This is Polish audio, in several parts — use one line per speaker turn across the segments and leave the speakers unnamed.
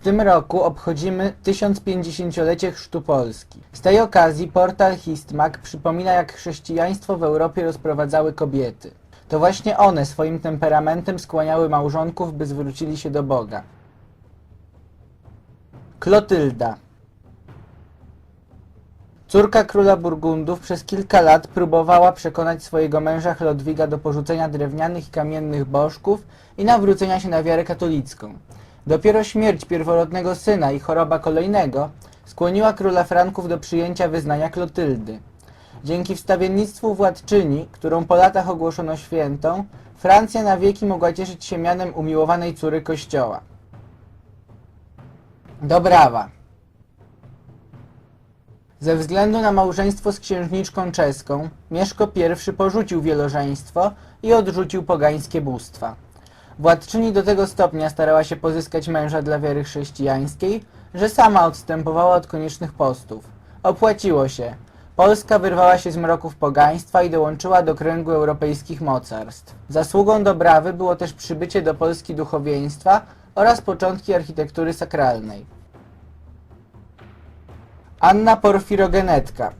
tym roku obchodzimy 1050-lecie Chrztu Polski. Z tej okazji portal Histmag przypomina, jak chrześcijaństwo w Europie rozprowadzały kobiety. To właśnie one swoim temperamentem skłaniały małżonków, by zwrócili się do Boga. Klotylda Córka króla Burgundów przez kilka lat próbowała przekonać swojego męża Chlodwiga do porzucenia drewnianych i kamiennych bożków i nawrócenia się na wiarę katolicką. Dopiero śmierć pierworodnego syna i choroba kolejnego skłoniła króla Franków do przyjęcia wyznania Klotyldy. Dzięki wstawiennictwu władczyni, którą po latach ogłoszono świętą, Francja na wieki mogła cieszyć się mianem umiłowanej córy kościoła. Dobrawa. Ze względu na małżeństwo z księżniczką czeską, Mieszko I porzucił wielożeństwo i odrzucił pogańskie bóstwa. Władczyni do tego stopnia starała się pozyskać męża dla wiary chrześcijańskiej, że sama odstępowała od koniecznych postów. Opłaciło się. Polska wyrwała się z mroków pogaństwa i dołączyła do kręgu europejskich mocarstw. Zasługą Dobrawy było też przybycie do Polski duchowieństwa oraz początki architektury sakralnej. Anna Porfirogenetka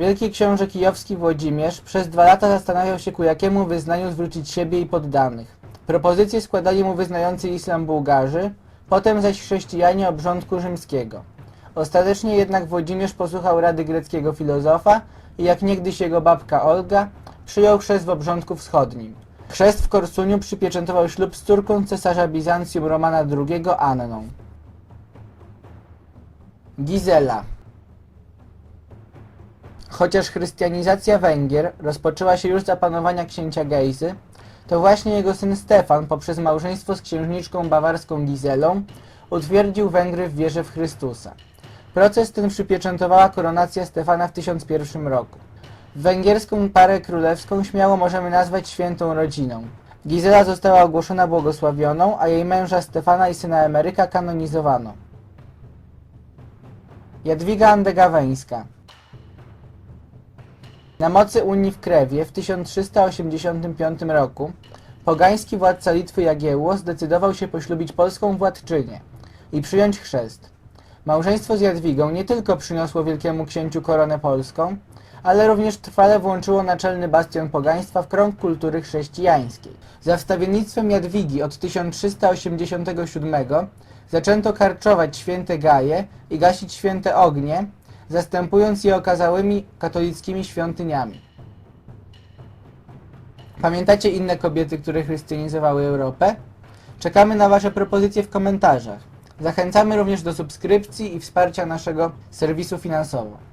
Wielki książę kijowski Włodzimierz przez dwa lata zastanawiał się ku jakiemu wyznaniu zwrócić siebie i poddanych. Propozycje składali mu wyznający islam Bułgarzy, potem zaś chrześcijanie obrządku rzymskiego. Ostatecznie jednak Włodzimierz posłuchał rady greckiego filozofa i jak niegdyś jego babka Olga przyjął chrzest w obrządku wschodnim. Chrzest w Korsuniu przypieczętował ślub z córką cesarza Bizancjum Romana II Anną. Gizela Chociaż chrystianizacja Węgier rozpoczęła się już za panowania księcia Gejzy, to właśnie jego syn Stefan poprzez małżeństwo z księżniczką bawarską Gizelą utwierdził Węgry w wierze w Chrystusa. Proces ten przypieczętowała koronacja Stefana w 1001 roku. Węgierską parę królewską śmiało możemy nazwać świętą rodziną. Gizela została ogłoszona błogosławioną, a jej męża Stefana i syna Emeryka kanonizowano. Jadwiga Andegaweńska Na mocy Unii w Krewie w 1385 roku pogański władca Litwy Jagiełło zdecydował się poślubić polską władczynię i przyjąć chrzest. Małżeństwo z Jadwigą nie tylko przyniosło wielkiemu księciu koronę polską, ale również trwale włączyło naczelny bastion pogaństwa w krąg kultury chrześcijańskiej. Za wstawiennictwem Jadwigi od 1387 zaczęto karczować święte gaje i gasić święte ognie, zastępując je okazałymi katolickimi świątyniami. Pamiętacie inne kobiety, które chrystianizowały Europę? Czekamy na Wasze propozycje w komentarzach. Zachęcamy również do subskrypcji i wsparcia naszego serwisu finansowo.